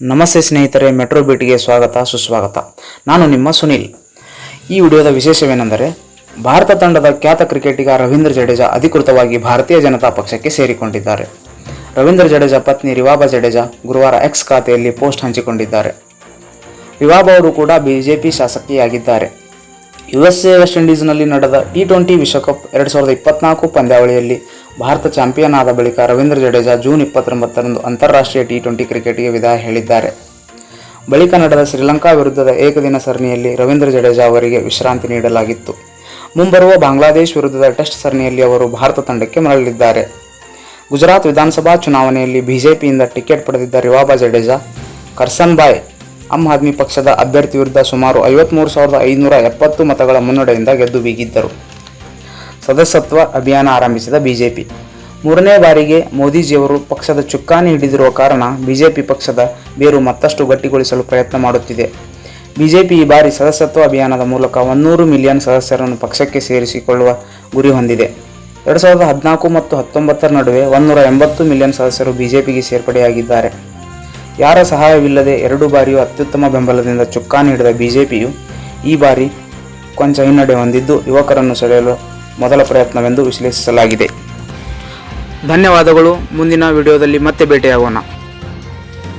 ನಮಸ್ತೆ ಸ್ನೇಹಿತರೆ, ಮೆಟ್ರೋ ಬೀಟ್ಗೆ ಸ್ವಾಗತ, ಸುಸ್ವಾಗತ. ನಾನು ನಿಮ್ಮ ಸುನಿಲ್. ಈ ವಿಡಿಯೋದ ವಿಶೇಷವೇನೆಂದರೆ, ಭಾರತ ತಂಡದ ಖ್ಯಾತ ಕ್ರಿಕೆಟಿಗ ರವೀಂದ್ರ ಜಡೇಜಾ ಅಧಿಕೃತವಾಗಿ ಭಾರತೀಯ ಜನತಾ ಪಕ್ಷಕ್ಕೆ ಸೇರಿಕೊಂಡಿದ್ದಾರೆ. ರವೀಂದ್ರ ಜಡೇಜಾ ಪತ್ನಿ ರಿವಾಬಾ ಜಡೇಜಾ ಗುರುವಾರ ಎಕ್ಸ್ ಖಾತೆಯಲ್ಲಿ ಪೋಸ್ಟ್ ಹಂಚಿಕೊಂಡಿದ್ದಾರೆ. ರಿವಾಬಾ ಅವರು ಕೂಡ ಬಿಜೆಪಿ ಶಾಸಕಿಯಾಗಿದ್ದಾರೆ. ಯುಎಸ್ಎ ವೆಸ್ಟ್ ಇಂಡೀಸ್ನಲ್ಲಿ ನಡೆದ ಟಿ ಟ್ವೆಂಟಿ ವಿಶ್ವಕಪ್ ಎರಡು ಸಾವಿರದ ಇಪ್ಪತ್ನಾಲ್ಕು ಪಂದ್ಯಾವಳಿಯಲ್ಲಿ ಭಾರತ ಚಾಂಪಿಯನ್ ಆದ ಬಳಿಕ ರವೀಂದ್ರ ಜಡೇಜಾ ಜೂನ್ ಇಪ್ಪತ್ತೊಂಬತ್ತರಂದು ಅಂತಾರಾಷ್ಟ್ರೀಯ ಟಿ ಟ್ವೆಂಟಿ ಕ್ರಿಕೆಟ್ಗೆ ವಿದಾಯ ಹೇಳಿದ್ದಾರೆ. ಬಳಿಕ ನಡೆದ ಶ್ರೀಲಂಕಾ ವಿರುದ್ಧದ ಏಕದಿನ ಸರಣಿಯಲ್ಲಿ ರವೀಂದ್ರ ಜಡೇಜಾ ಅವರಿಗೆ ವಿಶ್ರಾಂತಿ ನೀಡಲಾಗಿತ್ತು. ಮುಂಬರುವ ಬಾಂಗ್ಲಾದೇಶ್ ವಿರುದ್ಧದ ಟೆಸ್ಟ್ ಸರಣಿಯಲ್ಲಿ ಅವರು ಭಾರತ ತಂಡಕ್ಕೆ ಮರಳಲಿದ್ದಾರೆ ಗುಜರಾತ್ ವಿಧಾನಸಭಾ ಚುನಾವಣೆಯಲ್ಲಿ ಬಿಜೆಪಿಯಿಂದ ಟಿಕೆಟ್ ಪಡೆದಿದ್ದ ರಿವಾಬಾ ಜಡೇಜಾ ಕರ್ಸನ್ಬಾಯ್ ಆಮ್ ಆದ್ಮಿ ಪಕ್ಷದ ಅಭ್ಯರ್ಥಿ ವಿರುದ್ಧ ಸುಮಾರು ಐವತ್ಮೂರು ಸಾವಿರದ ಐದುನೂರ ಎಪ್ಪತ್ತು ಮತಗಳ ಮುನ್ನಡೆಯಿಂದ ಗೆದ್ದು ಬೀಗಿದ್ದರು. ಸದಸ್ಯತ್ವ ಅಭಿಯಾನ ಆರಂಭಿಸಿದ ಬಿಜೆಪಿ. ಮೂರನೇ ಬಾರಿಗೆ ಮೋದಿಜಿಯವರು ಪಕ್ಷದ ಚುಕ್ಕಾಣಿ ಹಿಡಿದಿರುವ ಕಾರಣ ಬಿಜೆಪಿ ಪಕ್ಷದ ಬೇರು ಮತ್ತಷ್ಟು ಗಟ್ಟಿಗೊಳಿಸಲು ಪ್ರಯತ್ನ ಮಾಡುತ್ತಿದೆ. ಬಿಜೆಪಿ ಈ ಬಾರಿ ಸದಸ್ಯತ್ವ ಅಭಿಯಾನದ ಮೂಲಕ ಒಂದೂರು ಮಿಲಿಯನ್ ಸದಸ್ಯರನ್ನು ಪಕ್ಷಕ್ಕೆ ಸೇರಿಸಿಕೊಳ್ಳುವ ಗುರಿ ಹೊಂದಿದೆ. ಎರಡು ಸಾವಿರದ ಹದಿನಾಲ್ಕು ಮತ್ತು ಹತ್ತೊಂಬತ್ತರ ನಡುವೆ ಒಂದೂರ ಎಂಬತ್ತು ಮಿಲಿಯನ್ ಸದಸ್ಯರು ಬಿಜೆಪಿಗೆ ಸೇರ್ಪಡೆಯಾಗಿದ್ದಾರೆ. ಯಾರ ಸಹಾಯವಿಲ್ಲದೆ ಎರಡು ಬಾರಿಯೂ ಅತ್ಯುತ್ತಮ ಬೆಂಬಲದಿಂದ ಚುಕ್ಕಾಣಿ ಹಿಡಿದ ಬಿಜೆಪಿಯು ಈ ಬಾರಿ ಕೊಂಚ ಹಿನ್ನಡೆ ಹೊಂದಿದ್ದು ಯುವಕರನ್ನು ಸೆಳೆಯಲು ಮೊದಲ ಪ್ರಯತ್ನವೆಂದು ವಿಶ್ಲೇಷಿಸಲಾಗಿದೆ. ಧನ್ಯವಾದಗಳು. ಮುಂದಿನ ವಿಡಿಯೋದಲ್ಲಿ ಮತ್ತೆ ಭೇಟಿಯಾಗೋಣ.